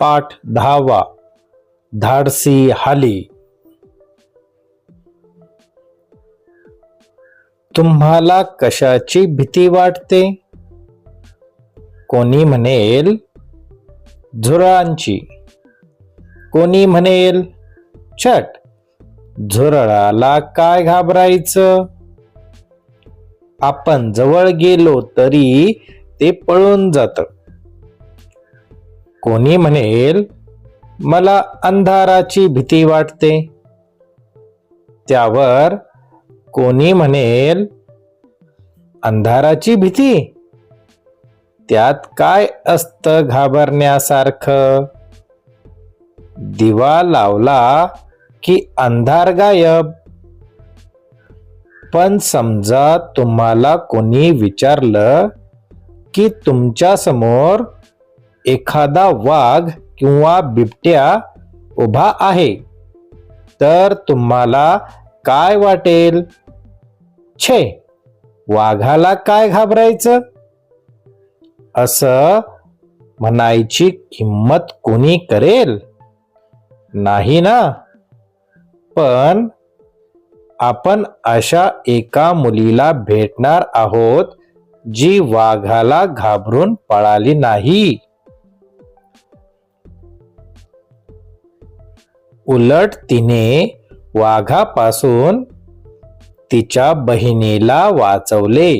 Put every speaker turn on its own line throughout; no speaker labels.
पाठ दहावा धाडसी हाली. तुम्हाला कशाची भीती वाटते? कोणी म्हणेल झुरळांची. कोणी म्हणेल छट झुरळाला काय घाबरायचं? आपण जवळ गेलो तरी ते पळून जातं. कोणी म्हणेल मला अंधाराची भीती वाटते. त्यावर कोणी म्हणेल अंधाराची भीती? त्यात काय असतं घाबरण्यासारखं? दिवा लावला की अंधार गायब. पण समजा तुम्हाला कोणी विचारलं की तुमच्यासमोर एखादा वाघ किंवा बिबट्या उभा आहे तर तुम्हाला काय वाटेल? छे वाघाला काय घाबरायचं? असं म्हणायची किंमत कोणी करेल? नाही ना. पण आपण अशा एका मुलीला भेटणार आहोत जी वाघाला घाबरून पळाली नाही. उलट तिने वाघापासून तिच्या बहिणीला वाचवले.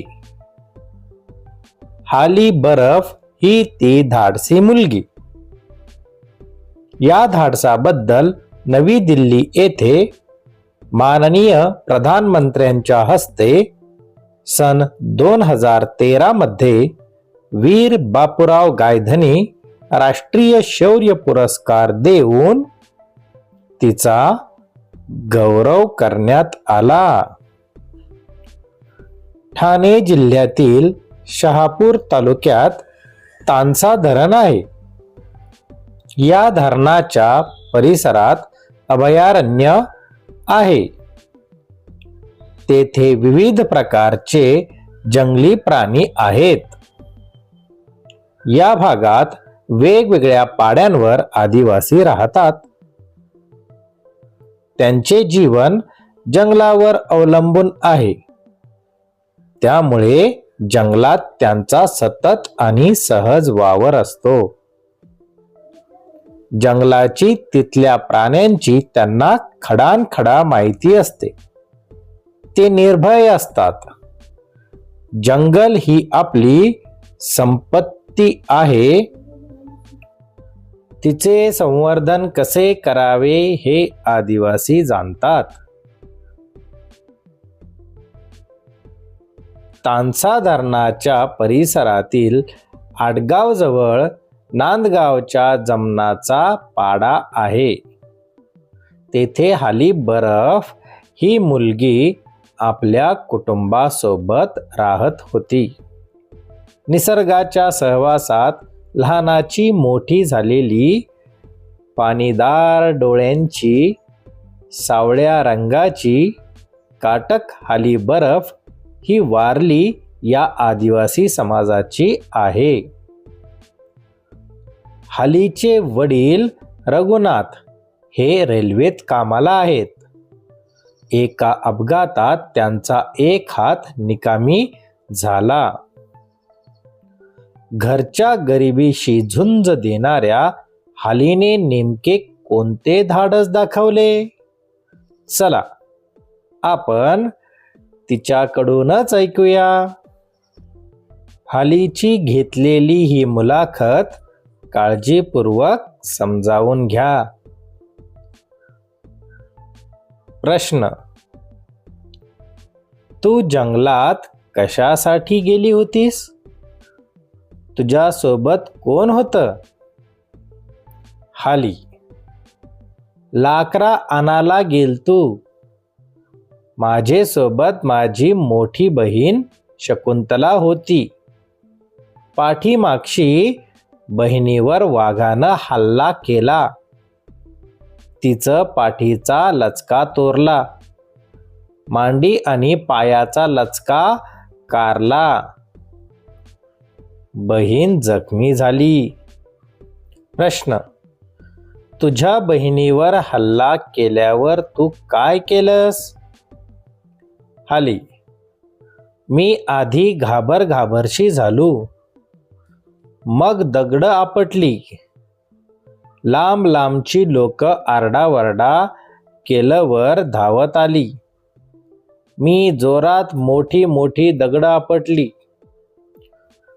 हाली बरफ ही ती धाडसी मुलगी. या धाडसाबद्दल नवी दिल्ली येथे माननीय प्रधानमंत्र्यांच्या हस्ते सन दोन हजार तेरा मध्ये वीर बापूराव गायधनी राष्ट्रीय शौर्य पुरस्कार देऊन तिचा गौरव करण्यात आला. ठाणे जिल्ह्यातील शहापूर तालुक्यात तानसा धरण आहे. या धरणाच्या परिसरात अभयारण्य आहे. तेथे विविध प्रकारचे जंगली प्राणी आहेत. या भागात वेगवेगळ्या पाड्यांवर आदिवासी राहतात. त्यांचे जीवन जंगलावर अवलंबून आहे. त्यामुळे जंगलात त्यांचा सतत आणि सहज वावर असतो. जंगलाची तिथल्या प्राण्यांची त्यांना खडानखडा माहिती असते. ते निर्भय असतात. जंगल ही आपली संपत्ती आहे. तिचे संवर्धन कसे करावे हे आदिवासी जाणतात. तानसा धरणाच्या परिसरातील आडगावजवळ नांदगावच्या जमनाचा पाडा आहे. तेथे हाली बर्फ ही मुलगी आपल्या कुटुंबासोबत राहत होती. निसर्गाच्या सहवासात लहानाची मोठी झालेली पाणीदार डोळ्यांची सावळ्या रंगाची काटक हाली बर्फ ही वारली या आदिवासी समाजाची आहे. हालीचे वडील रघुनाथ हे रेल्वेत कामाला आहेत. एका अपघातात त्यांचा एक हात निकामी झाला. घरच्या गरिबीशी झुंज देणाऱ्या हालीने नेमके कोणते धाडस दाखवले? चला आपण तिच्याकडूनच ऐकूया. हालीची घेतलेली ही मुलाखत काळजीपूर्वक समजावून घ्या. प्रश्न तू जंगलात कशासाठी गेली होतीस? तुझ्यासोबत कोण होत? हाली. लाकरा आणाला गेल तू. माझे सोबत माझी मोठी बहीण शकुंतला होती. पाठीमागशी बहिणीवर वाघानं हल्ला केला. तिचं पाठीचा लचका तोरला. मांडी आणि पायाचा लचका कारला. बहीण जखमी झाली. प्रश्न तुझ्या बहिणीवर हल्ला केल्यावर तू काय केलंस? हाली मी आधी घाबर घाबरशी झालो. मग दगड आपटली. लांब लांबची लोक आरडावरडा केलंवर धावत आली. मी जोरात मोठी मोठी दगड आपटली.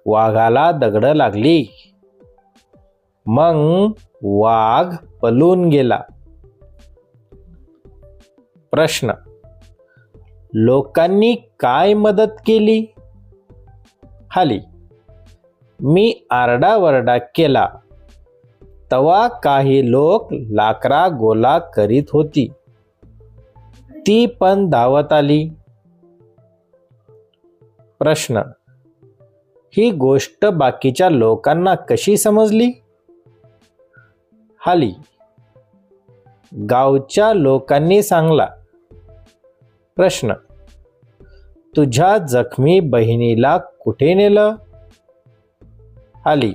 वाघाला दगड लागली. मग वाघ पलून गेला. प्रश्न लोकांनी काय मदत केली? खाली मी आरडावरडा केला. तवा काही लोक लाकरा गोला करीत होती. ती पण धावत आली. प्रश्न ही गोष्ट बाकीच्या लोकांना कशी समजली? हाली. गावच्या लोकांनी सांगला. प्रश्न. तुझ्या जखमी बहिणीला कुठे नेलं? हाली.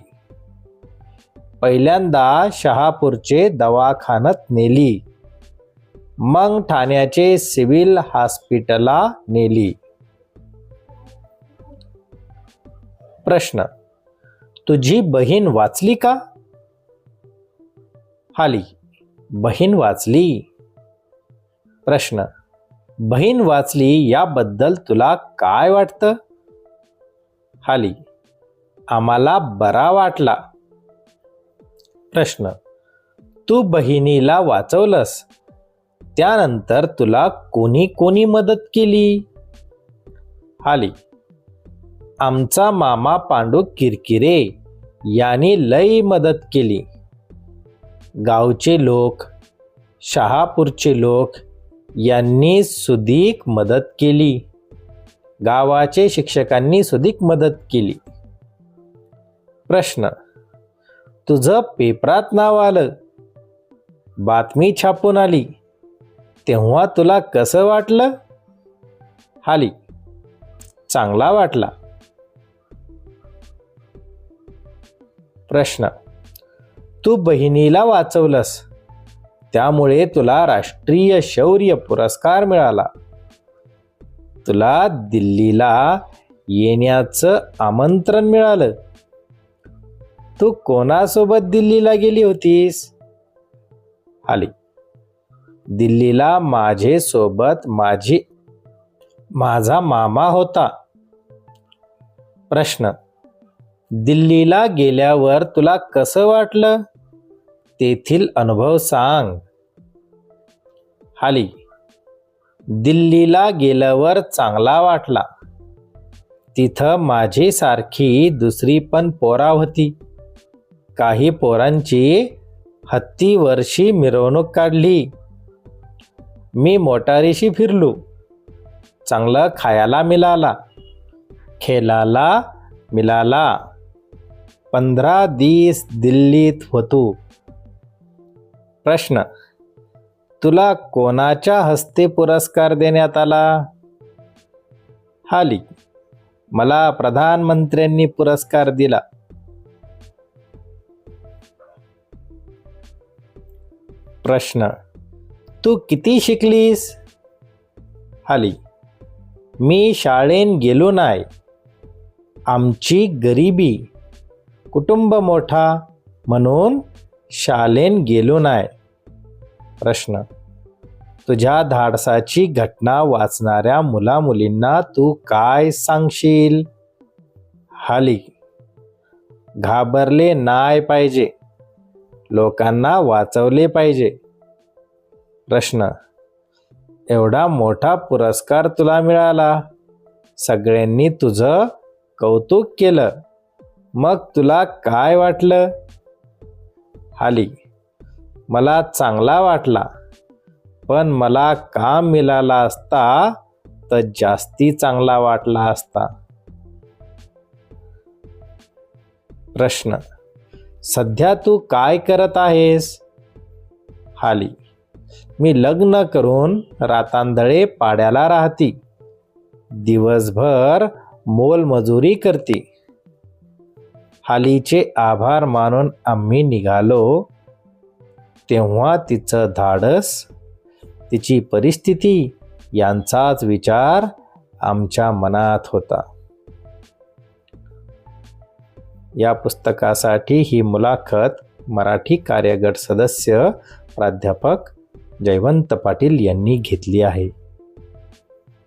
पहिल्यांदा शहापूरचे दवाखान्यात नेली. मग ठाण्याचे सिव्हिल हॉस्पिटलला नेली. प्रश्न तुझी बहीण वाचली का? हाली बहीण वाचली. प्रश्न बहीण वाचली याबद्दल तुला काय वाटतं? हाली आम्हाला बरा वाटला. प्रश्न तू बहिणीला वाचवलंस त्यानंतर तुला कोणी कोणी मदत केली? हाली आमचा मामा पांडू किरकिरे. यांनी लई मदत केली. गावचे लोक शहापूरचे लोक यांनी सुदीक मदत केली. गावाचे शिक्षकांनी सुदीक मदत केली. प्रश्न तुझं पेपरात नाव आलं. बातमी छापून आली. तेव्हा तुला कसं वाटलं? हाली चांगला वाटला. प्रश्न. तू बहिणीला वाचवलंस. त्यामुळे तुला राष्ट्रीय शौर्य पुरस्कार मिळाला. तुला दिल्लीला येण्याचं आमंत्रण मिळालं. तू कोणासोबत दिल्लीला गेली होतीस? आली. दिल्लीला माझे सोबत माझी माझा मामा होता. प्रश्न. दिल्लीला गेल्यावर तुला कसं वाटलं? तेथील अनुभव सांग. हाली दिल्लीला गेल्यावर चांगला वाटला. तिथं माझी सारखी दुसरी पण पोरा होती. काही पोरांची हत्ती वर्षी मिरवणूक काढली. मी मोटारीशी फिरलो. चांगलं खायला मिळाला. खेळाला मिळाला. पंधरा दिस दिल्लीत होतो. प्रश्न तुला कोणाच्या हस्ते पुरस्कार देण्यात आला? हाली मला प्रधानमंत्र्यांनी पुरस्कार दिला. प्रश्न तू किती शिकलीस? हाली मी शाळेन गेलो नाही आमची गरिबी कुटुंब मोठा म्हणून शालेन गेलो नाही प्रश्न. तुझ्या धाडसाची घटना वाचणाऱ्या मुलामुलींना तू काय सांगशील? हाली. घाबरले नाय पाहिजे. लोकांना वाचवले पाहिजे. प्रश्न. एवढा मोठा पुरस्कार तुला मिळाला. सगळ्यांनी तुझं कौतुक केलं. मग तुला काय वाटलं? हाली मला चांगला वाटला पण मला काम मिळाला असता तर जास्ती चांगला वाटला असता. प्रश्न सध्या तू काय करत आहेस? हाली मी लग्न करून रातांदळे पाड्याला राहती. दिवसभर मोलमजुरी करते. हालीचे आभार मानून आम्ही निघालो. तेव्हा तिचं धाडस तिची परिस्थिती यांचाच विचार आमच्या मनात होता. या पुस्तकासाठी ही मुलाखत मराठी कार्यगट सदस्य प्राध्यापक जयवंत पाटील यांनी घेतली आहे.